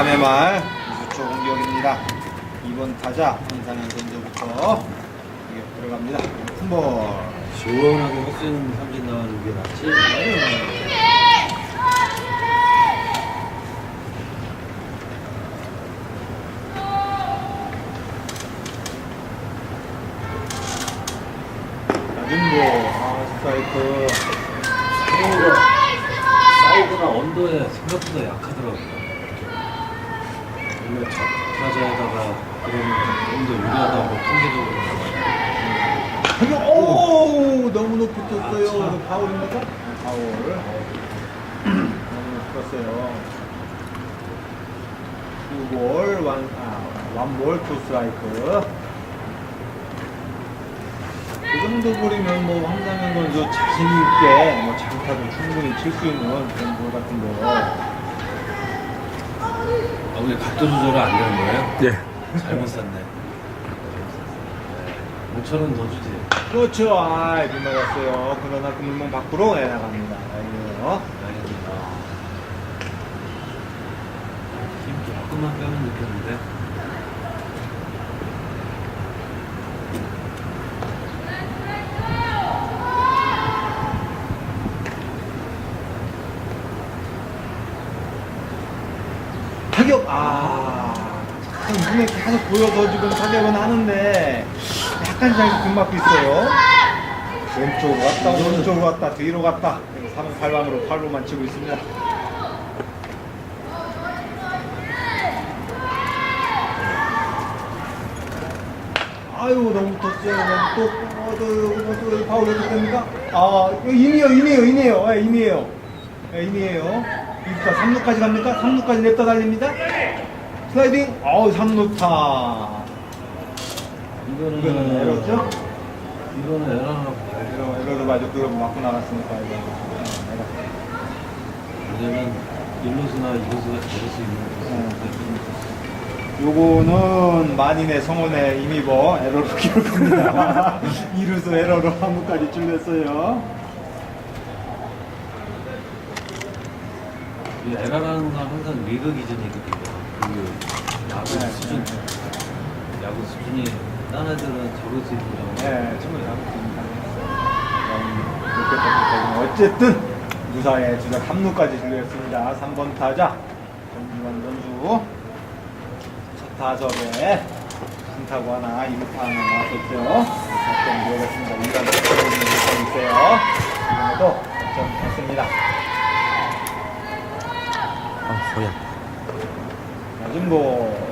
3회 말 이수초 공격입니다. 2번 타자 한상현 선수부터 공격 들어갑니다. 큰볼 시원하게 헛스윙 삼진 나가는 게 낫지? 낮은 볼아 스트라이크 사이드가, 언더에 생각보다 약하더라고요. 원래 타자에다가 그러면 좀더 유리하다고 통계적으로 나와요. 오 너무 높이 떴어요. 아, 참. 파울입니까? 파울 너무 높이 떴어요. 투볼 완 아, 원볼 투 스트라이크 그 정도 볼이면 뭐 황상현 선수 자신 있게 뭐 장타도 충분히 칠 수 있는 그런 볼 같은 데 아, 왜 각도 조절이 안 되는 거예요? 예. 잘못 샀네. 5천 원 더 주지. 그렇죠 아비 맞았어요 그러나 그 물몸 밖으로 내 나갑니다 아이고요 아닙니다. 힘 조금만 빼면 느꼈는데. 타격 아 참, 눈에 계속 보여서 지금 타격은 하는데 약간 잘 금막고 있어요. 왼쪽으로 갔다 오른쪽으로 갔다 뒤로 갔다. 3은 8방으로 8로만 치고 있습니다. 아유 너무 너무 또 어, 또, 또, 또 파울 해도 됩니까? 아 이거 인이에요 인이에요 인이에요. 예, 인이에요. 예, 인이에요. 2루타 3루까지 갑니까? 3루까지 냅다 달립니다 슬라이딩 어우 3루타 이거는, 이거는 에러죠? 이거는 에러라고 돼요. 에러, 에러도 맞아 그거 맞고 나갔으니까 이거 예, 에러. 왜냐면 1루수나 2루수가 저럴 수 있는 거지. 요거는 만인의 성원의 이미버 에러로 기록합니다. 이루수 에러로 한무까지 줄렸어요. 이 에러라는 건 항상 리그 기준이거든요. 그 야구 네, 수준, 야구 수준이 딴 애들은 저럴 수 있고요. 네, 충분히 잘못입니다. 어쨌든 무사히 주자 3루까지 줄렸습니다. 3번 타자 정주환 선수 첫 타석에 신타구 하나, 2루타 하나 나왔었죠. 득점 기록했습니다. 2단 득점이 있어요. 이번에도 득점 했습니다. 아. 낮은 볼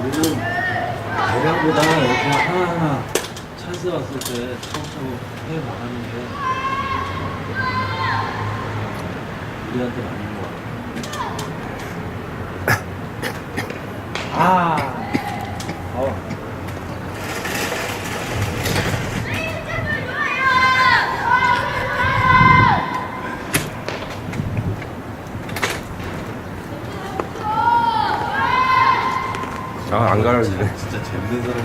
우리는 대량보다 이렇게 하나하나 찬스 왔을 때 차곡차곡 해 나가는 게 우리한테 맞는 것 같아요. 아, 어. 아, 안 가려지네. 진짜 재밌는 사람이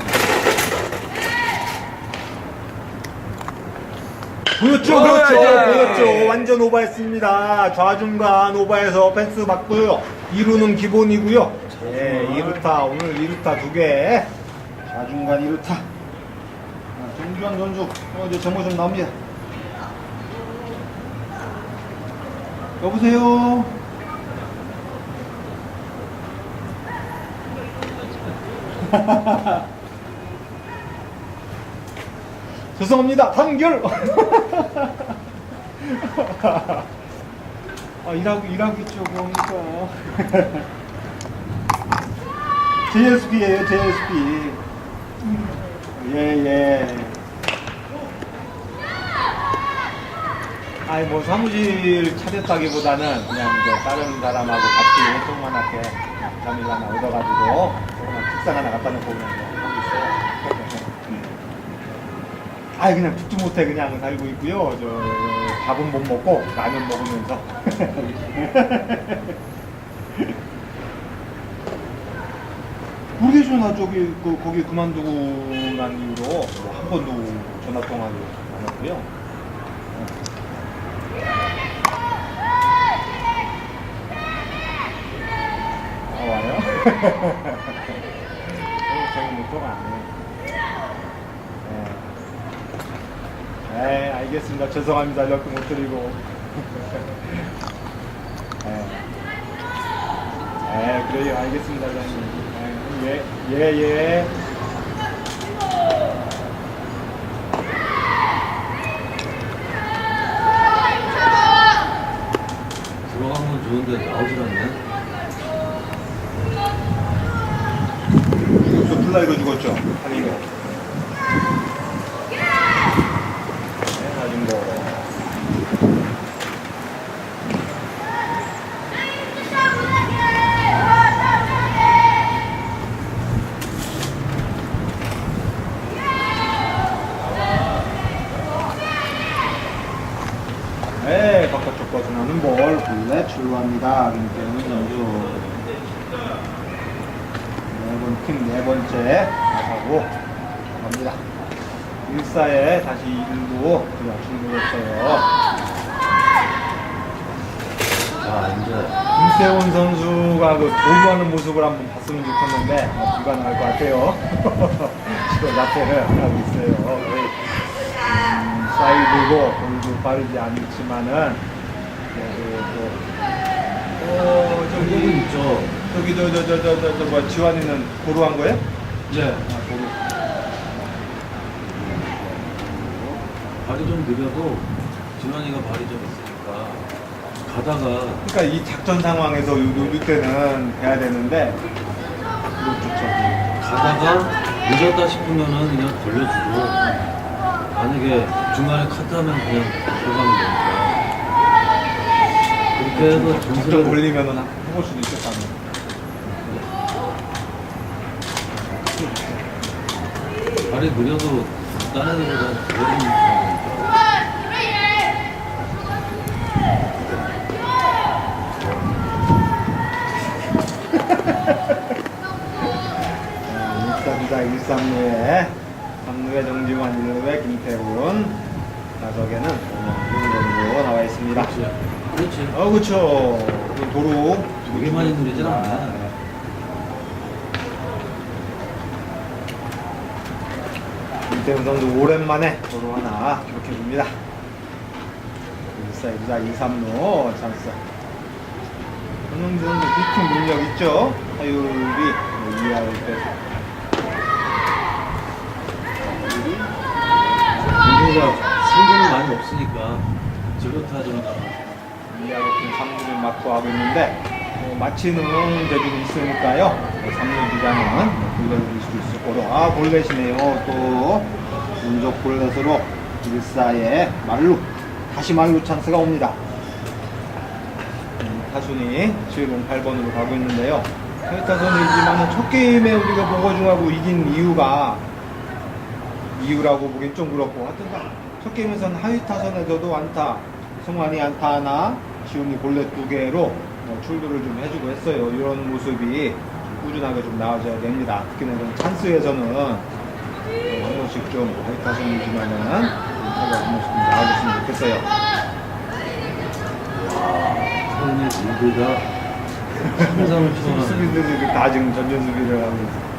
보였죠, 어, 그렇죠, 예. 보였죠. 완전 오버했습니다. 좌중간 오버해서 펜스 받고요. 2루는 기본이고요. 예, 2루타 오늘 2루타 두 개. 좌중간 2루타. 아, 정주환 선수 어, 이제 정모 좀 나옵니다. 여보세요. 죄송합니다. 단결. 아 일하고 있죠 그러니까. JSP예요 JSP. 예 예. 아니 뭐 사무실 차렸다기보다는 그냥 이제 다른 사람하고 같이 조그만하게 잠일 하나 얻어가지고 조그만 책상 하나 갖다 놓고 그냥 뭐 하고 있어요. 아 그냥 죽지 못해 그냥 살고 있고요. 저 밥은 못 먹고 라면 먹으면서. 모르겠어 나 저기 그 거기 그만두고 난 이후로 뭐한 번도 전화 통화도 안 했고요. 저는 못통안 해. 네. 네, 알겠습니다. 죄송합니다. 연락 못 드리고. 네. 네, 그래요. 알겠습니다. 네, 예, 예, 예. 들어간 건 좋은데 나오질 않네. 저 플라이로 죽었죠? 할리로. 네, 나중 거. 네, 바깥쪽 벗어나는 볼 블랙 출루합니다. 김태훈 선수. 네 번, 팀 네 번째 나가고 갑니다. 1사에 다시 1루 그냥 충분했어요. 자, 이제 김태훈 선수가 그 도구하는 모습을 한번 봤으면 좋겠는데 어, 불가능할 것 같아요. 지금 자체를 안 하고 있어요. 음, 사이드고 볼도 빠르지 않지만은 그래도 또 어, 저기 저기 있죠. 저기 저저저 저 저저 뭐 지환이는 고루한 거예요? 네. 아 고루. 발이 좀 느려도 진환이가 발이 좀 있으니까 가다가 그러니까 이 작전 상황에서 요, 요, 요 때는 돼야 되는데 이거 좋죠. 가다가 늦었다 싶으면은 그냥 걸려주고 만약에 중간에 카트하면 그냥 들어가면 되니까 그렇게 해서 점수를 걸리면은 해볼 수도 있겠다는. 발이 느려도 딴 애들보다 느린 편이니까 일사비사 1삼루에 3루에 정지환 1루에 김태훈 좌석에는 오명준 정도 나와 있습니다. 그렇지 그렇지 어 그쵸 그 도로 되게 많이 누리진. 네. 김태훈 선수 오랜만에 도로 하나 기록해 봅니다. 1사 2사 2, 3루 찬스. 손흥민 선수 피킹 능력 있죠? 타율이 뭐 이하일 때. 우리가 승부는 많이 없으니까 지구타전이나 이하로 팀 3루를 맡고 하고 있는데 뭐 마치는 재주는 있으니까요. 뭐 3루 주자는 불러드릴 수도 있을 거로 아 볼넷이네요. 또 운적 볼넷으로 1사에 말루 다시 말루 찬스가 옵니다. 음, 타순이 7번 8번으로 가고 있는데요. 타선이지만 첫 게임에 우리가 보거중하고 이긴 이유가 이유라고 보긴 좀 그렇고. 하여튼 첫 게임에서는 하위 타선에서도 안타 송환이 안타 하나 시온이 볼넷 두 개로 어, 출루를 좀 해주고 했어요. 이런 모습이 좀 꾸준하게 좀 나와줘야 됩니다. 특히나 이런 찬스에서는 어, 한 번씩 좀 하위 타선이지만은 한 번씩 좀 나와줬으면 좋겠어요. 선이 리드가 상상을 초월하는 수비들이 다 지금 전전 수비를 하고 있어요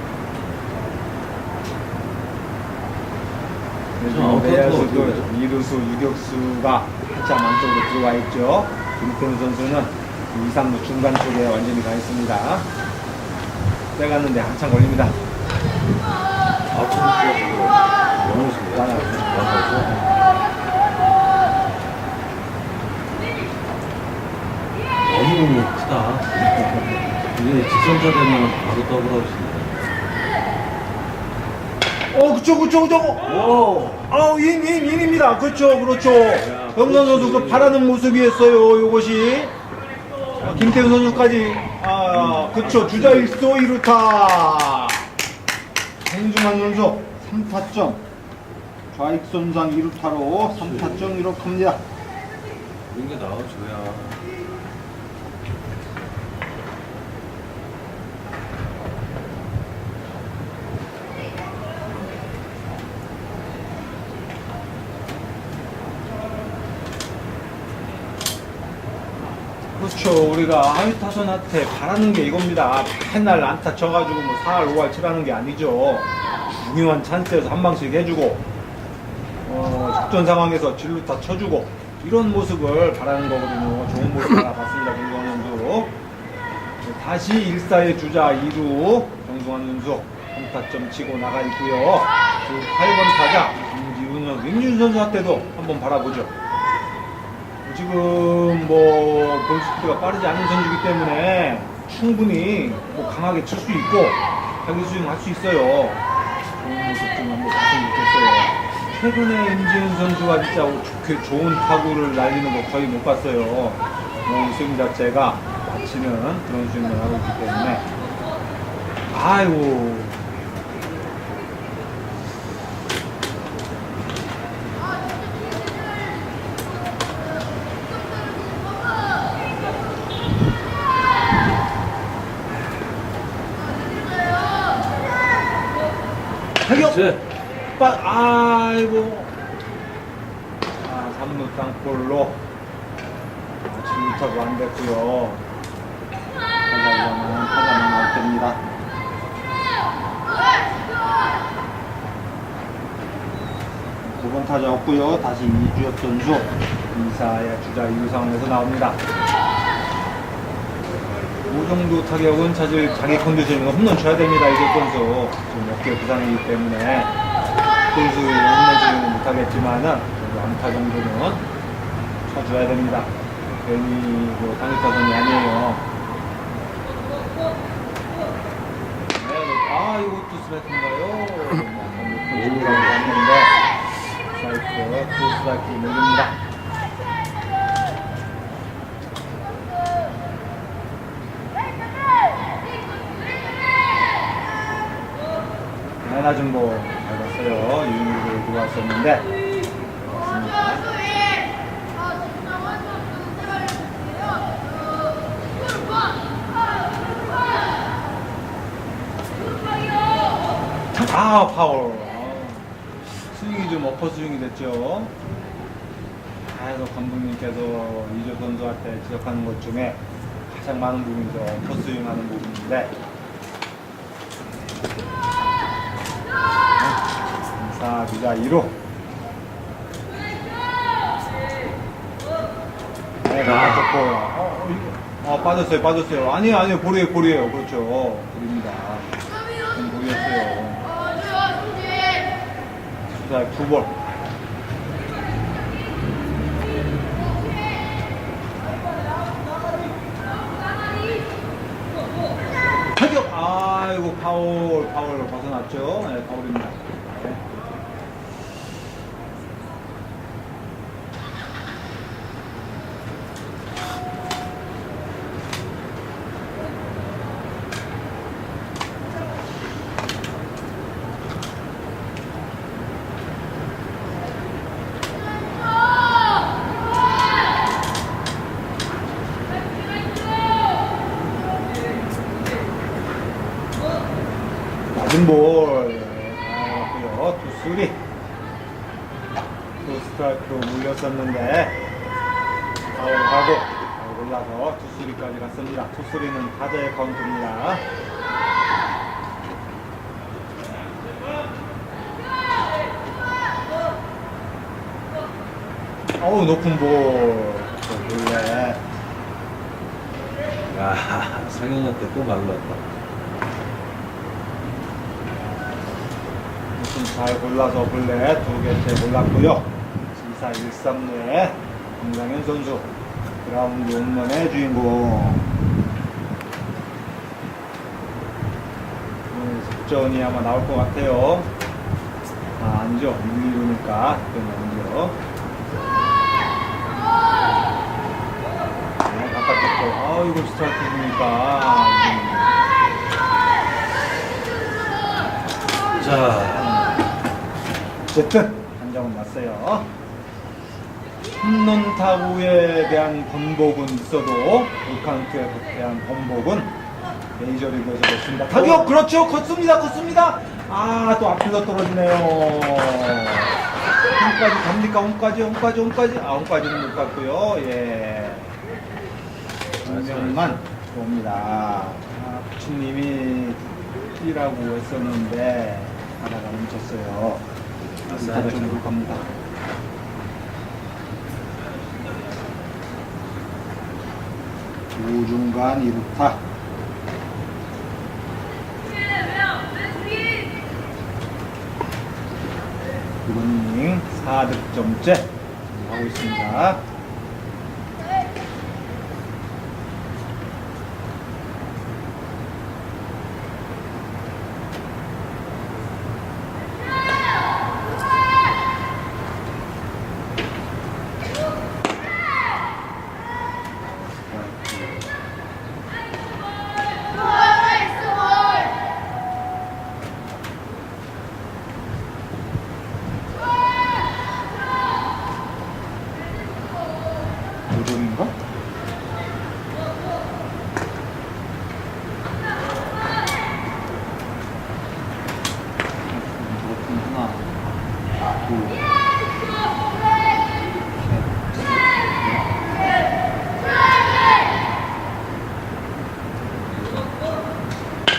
지금 내야수도 어떻게 되죠? 이루수, 유격수가 한참 안쪽으로 들어와 있죠. 김태훈 선수는 2, 3루 중간 쪽에 완전히 가 있습니다. 빼갔는데 한참 걸립니다. 아웃카운트가 지금 영어습니다 너무 크다 이게 직선타 되면 바로 더블아웃인데 어, 그쵸, 그쵸, 그쵸. 오, 아우, 인, 인, 인입니다. 그쵸, 그렇죠. 병선 선수 그 바라는 모습이었어요, 요것이. 아, 김태훈 선수까지, 아, 그쵸, 주자 1소 2루타. hen중환 선수 3타점. 좌익선상 2루타로 3타점 기록합니다. 이런 게 나와줘야 그렇죠. 우리가 하위 타선한테 바라는 게 이겁니다. 맨날 안타 쳐가지고 뭐 4할, 5할 치라는 게 아니죠. 중요한 찬스에서 한 방씩 해주고, 어, 작전 상황에서 진루타 쳐주고, 이런 모습을 바라는 거거든요. 좋은 모습 알아봤습니다. 김광현 선수. 다시 1사의 주자 2루 정승환 선수 3타점 치고 나가 있고요. 그 8번 타자 김지훈 선수, 임준 선수한테도 한번 바라보죠. 지금 뭐 볼스피드가 빠르지 않은 선수이기 때문에 충분히 뭐 강하게 칠 수 있고 자기 스윙 할 수 있어요. 좋은 모습 좀 한번 봤으면 좋겠어요. 최근에 임지훈 선수가 진짜 좋게 좋은 타구를 날리는 거 거의 못 봤어요. 뭐 스윙 자체가 맞히는 그런 스윙을 하고 있기 때문에 아이고 타격 그렇지. 빠, 아이고. 아, 3루 땅볼로. 아, 진루타도 안 됐고요. 타자는 타자만 나올 때입니다. 두 번 타자 없고요. 다시 이주엽 선수. 이사의 주자 이루 상황에서 나옵니다. 이 정도 타격은 사실 자기 컨디션이가 홈런 쳐야 됩니다. 이제 선수 지금 어깨 부상이기 때문에 선수 홈런 치기는 못하겠지만은 안타 정도는 쳐줘야 됩니다. 괜히 뭐 당일 타선이 아니에요. 네, 아 이것도 스트라이크인가요? 약간 높은 쪽으로 갔는데 스트라이크, 투 스트라이크 밀립니다. 네, 낮은 볼 밟았어요. 유인으로 들어왔었는데. 아, 파울. 아, 스윙이 좀 어퍼 스윙이 됐죠. 계속 감독님께서 이조 선수한테 지적하는 것 중에 가장 많은 부분이죠. 어퍼 스윙 하는 부분인데. 사 주자 2로. 네, 맞췄고. 어, 어, 빠졌어요 빠졌어요. 아니에요 아니에요. 볼이에요 볼이에요. 그렇죠. 볼입니다. 전 볼이었어요. 주자 두 볼 파울 파울 벗어났죠. 네 파울입니다 네. 낮은 볼 나왔고요 투 쓰리 투 스트라이크로 물렸었는데 파울하고 올라서 투 쓰리까지 갔습니다 투 쓰리는 타자의 카운트입니다 어우 높은 볼 원래 야, 상현이한테 또 말랐다. 무슨 잘 골라서 볼래 두 개째 골랐고요. 2사 1삼루의 김상현 선수 그라운드 홈런의 주인공. 오늘 석전이 아마 나올 것 같아요. 아 아니죠 1, 2루니까 그건 아니죠. 네, 바깥쪽 아 이거 스타트입니까? 자, 어쨌든 판정은 났어요. 홈런 타구에 대한 번복은 있어도 볼카운트에 대한 번복은 메이저리그에서 졌습니다. 타격 그렇죠 컸습니다 컸습니다. 아 또 앞에서 떨어지네요. 홈까지 갑니까 홈까지 홈까지 홈까지 아 홈까지는 못 갔고요. 예. 한 명만 옵니다. 아, 부친님이 뛰라고 했었는데 하다가 멈췄어요. 아싸, 쪽으로 갑니다. 우중간 이루타. 이번닝 4득점째 하고 있습니다. 도전인가? 그렇군 하나, 둘, 셋.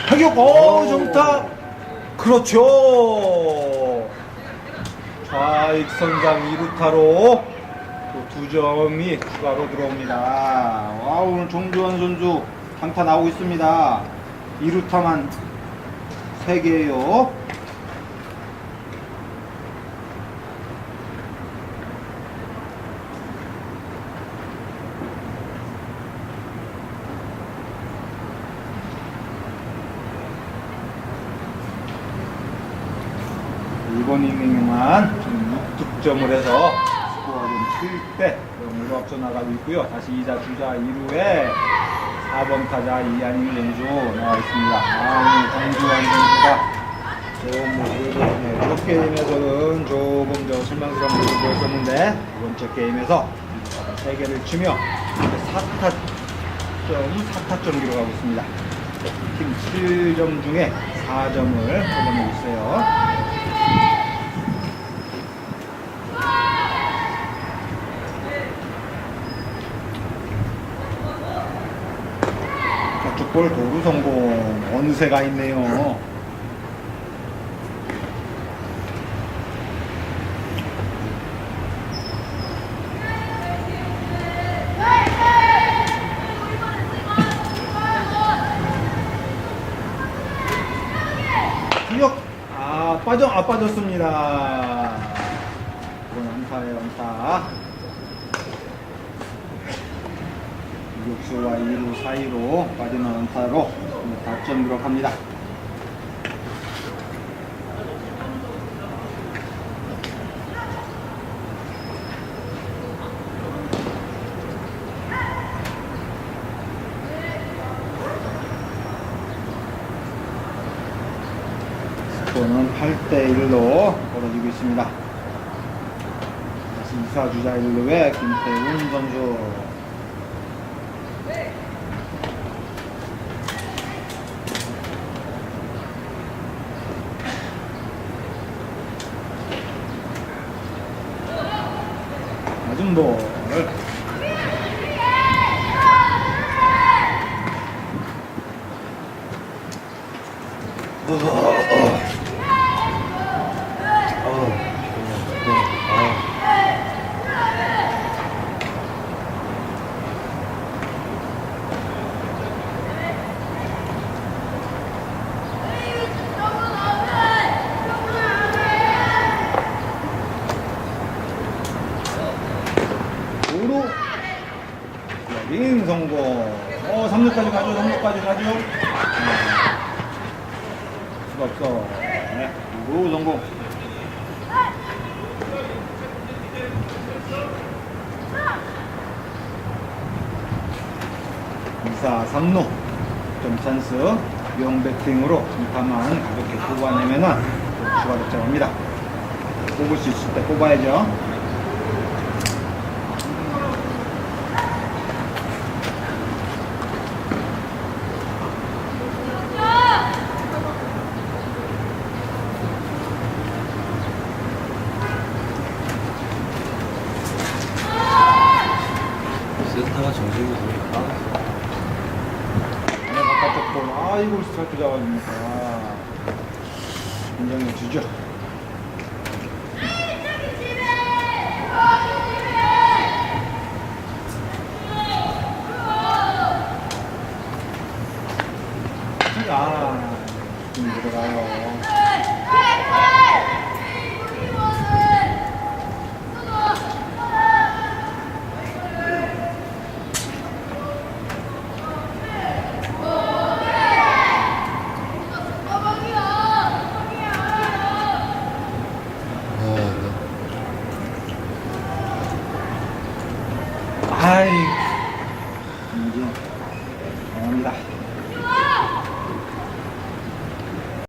타격, 오, 좋다. 그렇죠. 좌익선상 2루타로 또두 점이 추가로 들어옵니다. 와, 오늘 정주환 선수 강타 나오고 있습니다. 2루타만 3개예요. 이번 이닝만 지금 6 득점을 해서 스코어가 좀 7대 0으로 앞서 나가고 있고요. 다시 2자 주자 2루에 4번 타자 이한임 선수 나와 있습니다. 아, 오늘 정주환 선수가 좋은 모습을 보였네요. 첫 게임에서는 조금 더 실망스러운 모습을 보였었는데 두 번째 게임에서 3개를 치며 4타점, 4타점 기록하고 있습니다. 팀 7점 중에 4점을 얻어내고 있어요. 좌측볼 도루 성공 원세가 있네요. 기억 아 빠져 아 빠졌습니다. 안타예요 안타. 유격수와 2루 사이로 빠지는 안타로 다점 기록합니다. 스코어는 8대 1로 벌어지고 있습니다. 다시 2사 주자 1루에 김태훈 선수. 낮은 볼. 도로 링 성공. 어, 3루까지 가죠. 3루까지 가죠. 네. 수가 없어. 네. 도로 성공. 2사 3루 점 찬스 영 배팅으로 이타만 가볍게 뽑아내면은 또 추가 득점합니다. 뽑을 수 있을 때 뽑아야죠.